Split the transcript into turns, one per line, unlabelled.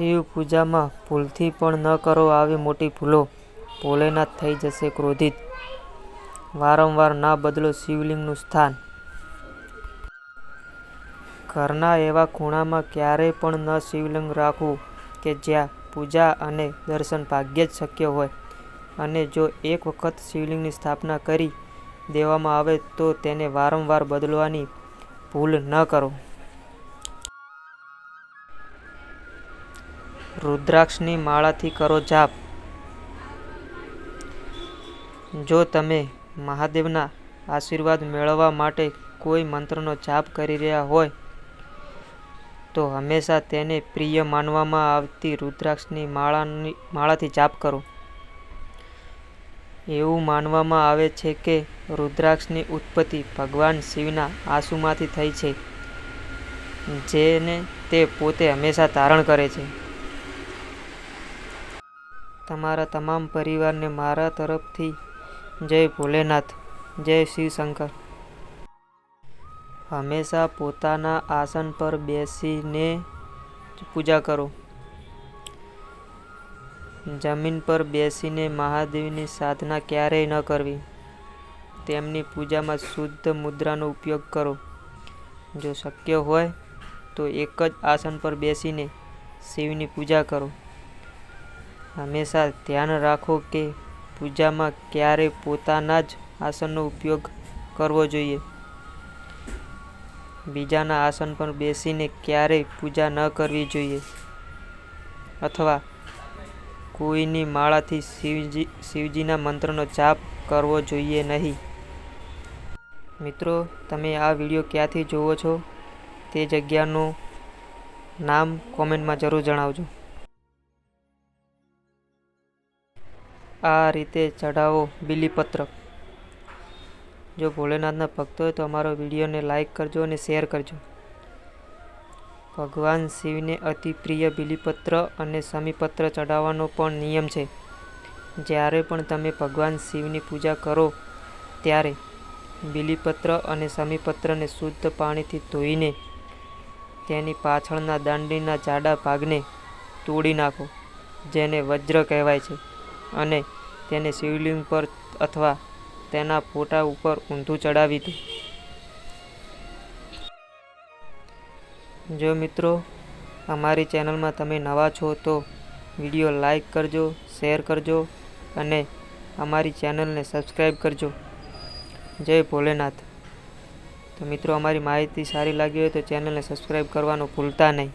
શિવ પૂજામાં ભૂલથી પણ ન કરો આવી મોટી ભૂલો. ભોલેનાથ થઈ જશે ક્રોધિત. વારંવાર ના બદલો શિવલિંગનું સ્થાન. ઘરના એવા ખૂણામાં ક્યારેય પણ ન શિવલિંગ રાખવું કે જ્યાં પૂજા અને દર્શન ભાગ્યે જ શક્ય હોય. અને જો એક વખત શિવલિંગની સ્થાપના કરી દેવામાં આવે તો તેને વારંવાર બદલવાની ભૂલ ન કરો. રુદ્રાક્ષની માળાથી કરો જાપ. જો તમે મહાદેવના આશીર્વાદ મેળવવા માટે કોઈ મંત્રનો જાપ કરી રહ્યા હોય, તો હંમેશા તેને પ્રિય માનવામાં આવતી રુદ્રાક્ષની માળાની, માળાથી જાપ કરો. એવું માનવામાં આવે છે કે રુદ્રાક્ષની ઉત્પત્તિ ભગવાન શિવના આંસુમાંથી થઈ છે, જેને તે પોતે હંમેશા ધારણ કરે છે. તમારા તમામ પરિવારને મારા તરફથી જય ભોલેનાથ, જય શિવશંકર. હંમેશા પોતાના આસન પર બેસીને પૂજા કરો. જમીન પર બેસીને મહાદેવની સાધના ક્યારેય ન કરવી. તેમની પૂજામાં શુદ્ધ મુદ્રાનો ઉપયોગ કરો. જો શક્ય હોય તો એક જ આસન પર બેસીને શિવની પૂજા કરો. હંમેશા ધ્યાન રાખો કે પૂજામાં ક્યારેય પોતાના જ આસનનો ઉપયોગ કરવો જોઈએ. બીજાના આસન પર બેસીને ક્યારેય પૂજા ન કરવી જોઈએ અથવા કોઈની માળાથી શિવજી, શિવજીના મંત્રનો જાપ કરવો જોઈએ નહીં. મિત્રો, તમે આ વીડિયો ક્યાંથી જુઓ છો તે જગ્યાનું નામ કોમેન્ટમાં જરૂર જણાવજો. આ રીતે ચઢાવો બીલીપત્ર જો ભોલેનાથના ભક્ત હોય તો અમારો વિડીયોને લાઈક કરજો અને શેર કરજો. ભગવાન શિવને અતિ પ્રિય બીલીપત્ર અને સમીપત્ર ચઢાવવાનો પણ નિયમ છે. જ્યારે પણ તમે ભગવાન શિવની પૂજા કરો ત્યારે બીલીપત્ર અને સમીપત્રને શુદ્ધ પાણીથી ધોઈને તેની પાછળના દાંડીના જાડા ભાગને તોડી નાખો, જેને વજ્ર કહેવાય છે. અને તેને શિવલિંગ પર અથવા તેના ફોટા ઉપર ઊંધું ચડાવી દો. જો મિત્રો, અમારી ચેનલમાં તમે નવા છો તો વીડિયો લાઈક કરજો, શેર કરજો અને અમારી ચેનલને સબસ્ક્રાઈબ કરજો. જય ભોલેનાથ. તો મિત્રો, અમારી માહિતી સારી લાગી હોય તો ચેનલને સબસ્ક્રાઈબ કરવાનું ભૂલતા નહીં.